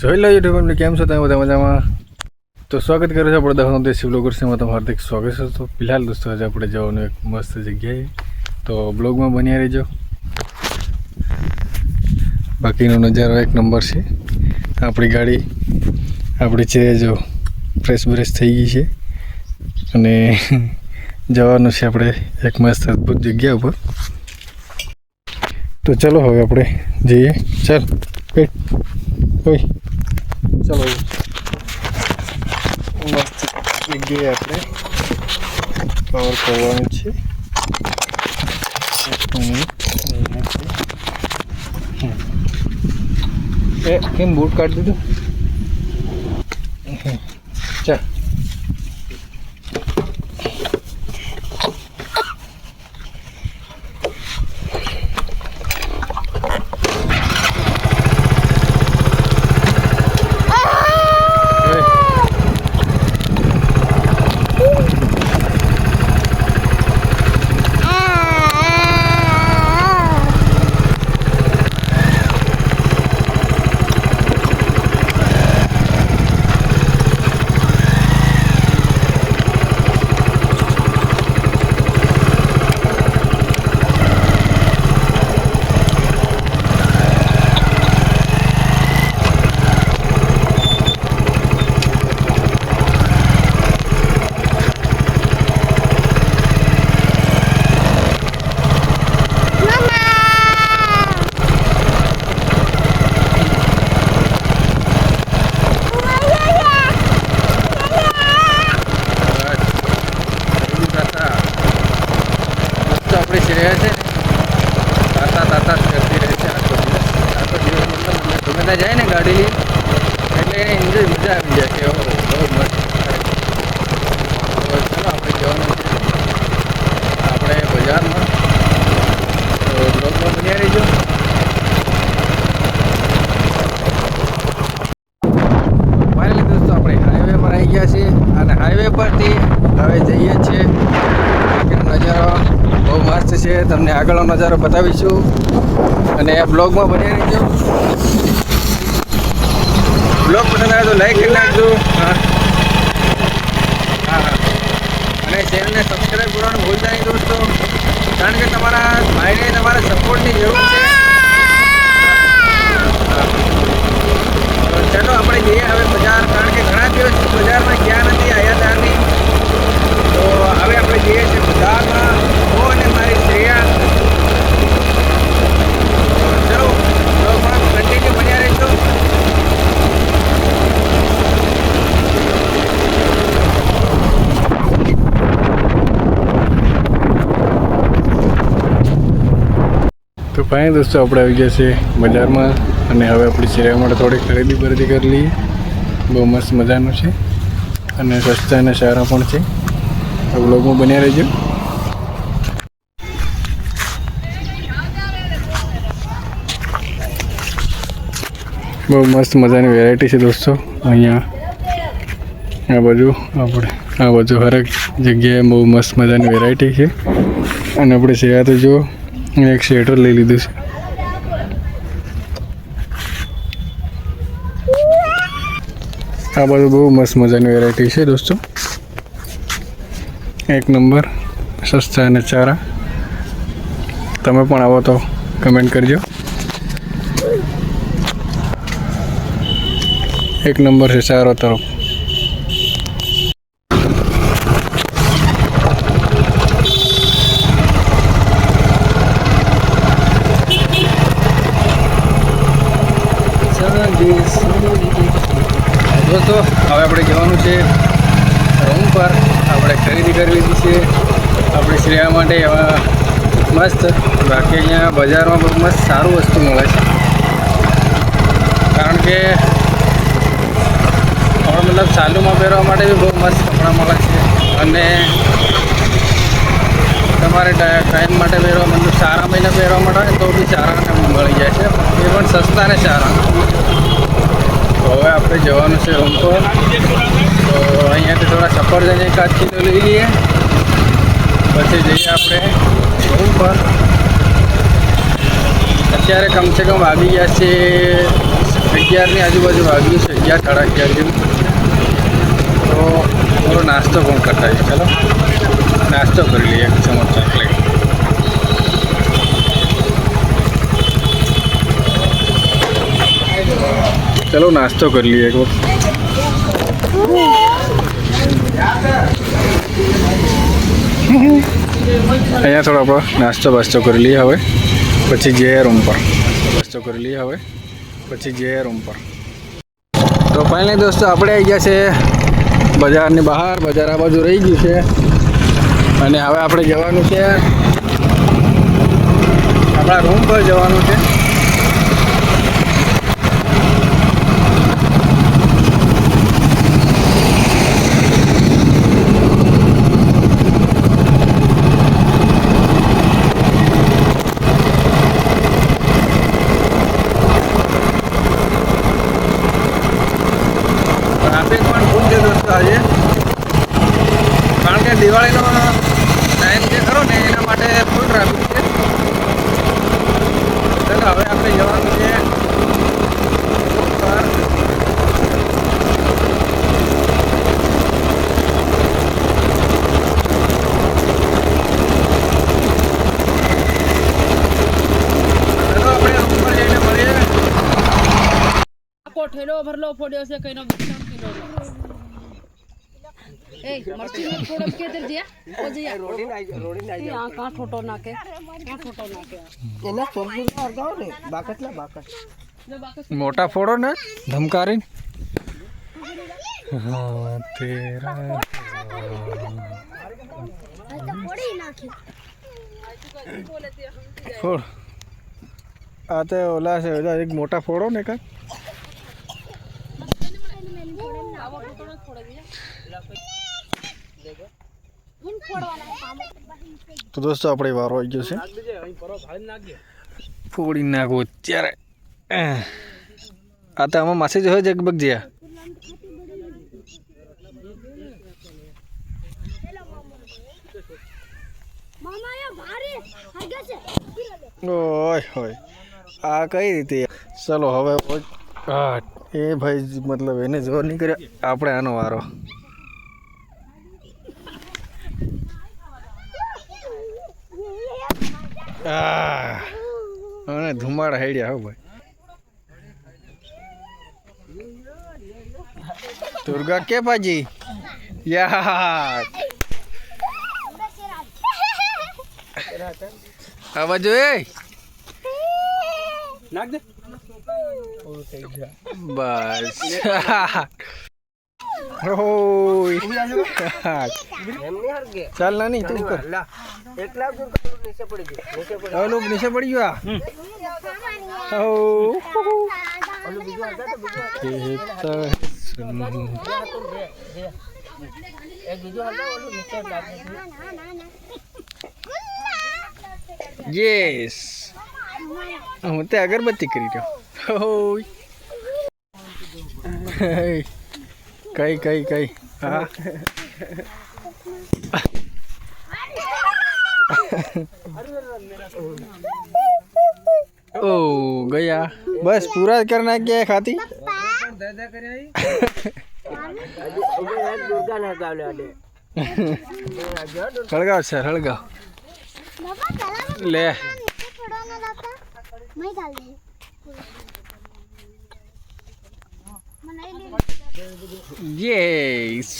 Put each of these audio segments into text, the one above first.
જોઈ લો યુટ્યુબ એમને કેમ છો તમે બધા મજામાં? તો સ્વાગત કરું છું આપણે દહનો દેશી બ્લોગર્સમાં તમારું હાર્દિક સ્વાગત છે તો ફિલહાલ દોસ્તો, આજે આપણે જવાનું એક મસ્ત જગ્યાએ. તો બ્લોગમાં બન્યા રહેજો. બાકીનો નજારો એક નંબર છે. આપણી ગાડી, આપણી છે જો ફ્રેશ બ્રેશ થઈ ગઈ છે. અને જવાનું છે આપણે એક મસ્ત અદ્ભુત જગ્યા ઉપર. તો ચલો હવે આપણે જઈએ. ચાલ પેટ ઓય. ચલો મસ્ત જગ્યાએ આપણે કવર કરવાનું છે કેમ બૂટ કાઢી દીધું હમ. ચાલ એ. આપણી શ્રેયા છે ને તાતા તાતા જ કરતી રહે છે આખો દિવસ આખો દિવસ મતલબ અમે ગમે ત્યાં જાય ને ગાડી લઈ એટલે એને એન્જોય મજા આવી જાય કે ઓહો બહુ મસ્ત તો ચાલો આપણે જવાનું છે આપણે બજારમાં તો બ્લોગમાં બન્યા રહીજો ફાઇનલી દોસ્તો આપણે હાઈવે પર આવી ગયા છીએ અને હાઈવે પરથી હવે જઈએ છીએ બાકીનો નજારો બહુ છે, તમને આગળનો નજારો બતાવીશું. અને બ્લોગમાં બની રહેજો. બ્લોગ પસંદ આવે તો લાઈક કરી નાખજો. હા. હા અને ચેનલને સબસ્ક્રાઈબ કરવાનું ભૂલતા નહીં દોસ્તો. કારણ કે તમારા ભાઈને તમારા સપોર્ટની જરૂર છે હા. તો ચાલો આપણે જઈએ હવે બજાર કારણ કે ઘણા દિવસથી બજારમાં ગયા નથી આયા ત્યારની તો હવે આપણે જઈએ છીએ બજારમાં હું અને મારી શ્રેયા તો ચલો બ્લોગમાં કન્ટિન્યુ બન્યા રહેજો તો ફાઇન દોસ્તો, આપણે આવી ગયા છીએ બજારમાં અને હવે આપણી શ્રેયા માટે થોડી ખરીદી બરીદી કરી લઈએ. બહુ મસ્ત મજાનું છે અને સસ્તા અને સારા પણ છે. આ બ્લોગમાં બન્યા રહેજો. બહુ મસ્ત મજાની વેરાયટી છે, દોસ્તો. અહીંયા આ બાજુ આપણે, આ બાજુ હરેક જગ્યાએ બહુ મસ્ત મજાની વેરાયટી છે. અને આપણે સેવા તો જો એક સ્વેટર લઈ લીધું છે. આ બધું બહુ મસ્ત મજાની વેરાયટી છે દોસ્તો. એક નંબર સસ્તા અને ચારા. તમે પણ આવો તો કમેન્ટ કરજો. એક નંબર છે ચારો તરફ દોસ્તો હવે આપણે જવાનું છે રૂમ પર આપણે ખરીદી કરી લીધી છે આપણી શ્રેયા માટે એવા મસ્ત. બાકી અહીંયા બજારમાં બહુ મસ્ત સારું વસ્તુ મળે છે. કારણ કે હવે મતલબ સાલુમાં પહેરવા માટે બી બહુ મસ્ત કપડાં મળે છે. અને તમારે ટાઈમ માટે પહેરવા મતલબ સારા મહિના પહેરવા માટે તો બી સારા મળી જાય છે. એ પણ સસ્તા ને સારા તો હવે આપણે જવાનું છે રૂમ તો અહીંયાથી થોડા સફરજન એક આજ કિલો લઈ લઈએ. પછી જઈએ આપણે રૂમ પર અત્યારે કમસે કમ આવી ગયા છે અગિયારની આજુબાજુ વાગ્યું છે, અગિયાર, સાડા અગિયાર જેવું. તો થોડો નાસ્તો પણ કરતા છે ચાલો. નાસ્તો કરી લઈએ સમોસા પ્લેટ ચલો, નાસ્તો કરી લઈએ એક વખત. અહીંયા થોડો આપણો નાસ્તો બાસ્તો કરી લઈએ હવે. પછી જઈએ રૂમ પર. નાસ્તો કરી લઈએ હવે. પછી જઈએ રૂમ પર. તો ફાઇનલી દોસ્તો આપણે આવી ગયા છે બજારની બહાર. બજાર આ બાજુ રહી ગયું છે. અને હવે આપણે જવાનું છે. આપણા રૂમ પર જવાનું છે ટ્રાફિક પણ ખૂબ છે દોસ્તો આજે કારણ કે દિવાળીનો ટાઈમ જે ખરો ને એના માટે ફૂલ ટ્રાફિક છે ચાલો હવે આપણે જવાનું છે બહાર. ચાલો આપણે રૂમ પર જઈને મળીએ આખો ઠેલો ભરલો ફોડ્યો છે કઈનો વિશ્રામ કિલો એ મરચી નો ફોડો કે દર દિયા ઓ દિયા રોડી ના રોડી ના આ કા ફોટો નાખે? કા ફોટો નાખે? એના ચોકડી અરગાવ ને બાકટલા બાકટ. મોટા ફોડો ને ધમકારીને. હા તેરા આ તો ઓલા છે એક મોટા ફોડો ને કાંઈ આવો ફોટો ન ફોડે દિયા તો દોસ્તો આપણે વારો આવી ગયો છે. ફોડી નાખો અત્યારે. આ તો આમાં માસી જ હોય જગબગ જ્યાં. ઓય હોય આ કઈ રીતે? ચલો હવે હા. એ ભાઈ મતલબ એને જોર નહીં કર્યો આપણે આનો વારો. અને ધુમાડ હેડ્યા હો ભાઈ. દુર્ગા કે પાજી યાર. આ બાજુ એ નાખ દે. બસ. ચાલ નાની તું કર. એકલા દૂર નીચે પડી ગયું. નીચે પડી હવે નીચે પડી ગયો આ? ઓ ઓલું બીજું હરગા બીજું હરગા. કેતન બે બે એક બીજું હરગા ઓલું નીચે યસ હું તે અગરબત્તી કરી રહ્યો. કઈ કઈ કઈ. હા. ઓ ગયા બસ પૂરા कर નાખ્યા ખાતી દુર્ગા ને ગાવલે આડે હળગાવ સર હળગાવ લે યેસ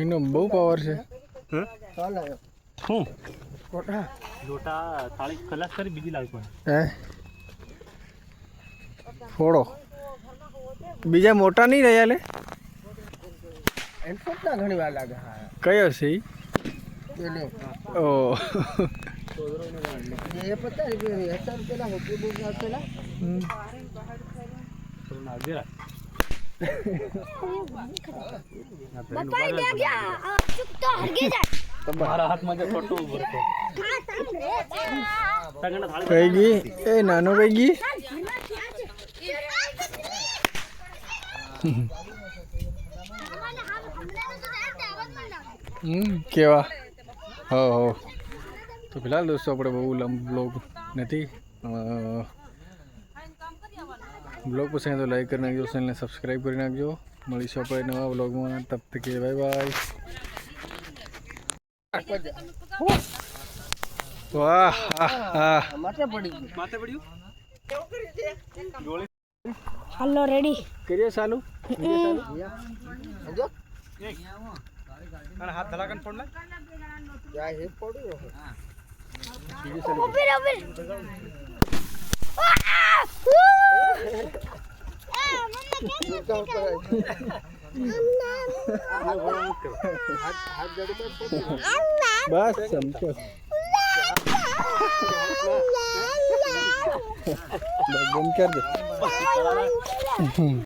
એનો બહુ પાવર છે. લોટા થાળી ખલાસ કરી બીજી લાવી પણ હે? ફોડો. બીજા મોટા નહીં રહ્યા લે? એમ પોતા ઘણી વાર લાગે. હા કયો છે ઓ. એ પતા કે હજાર પેલા બપાઈ દે ગયા. ચૂપ તો હરગી જાય. મારા હાથમાં જે ઉભું છે કઈ ગઈ? એ નાનો કઈ ગઈ? હમ કેવા? હો હો. તો ફિલહાલ દોસ્તો આપણે બહુ લંબ બ્લોગ નથી. બ્લોગ પસંદ તો લાઈક કરી નાખજો ચેનલને સબસ્ક્રાઈબ કરી નાખજો મળીશું આપણે નવા બ્લોગમાં તબ તક બાય બાય વાહ આહ. માથે પડી હાલો રેડી કરીએ ચાલુ ત્યાં હે પડ્યું ઊભી ઊભી રહો. આ, કેમ બસ સમજો બંધ કરી દે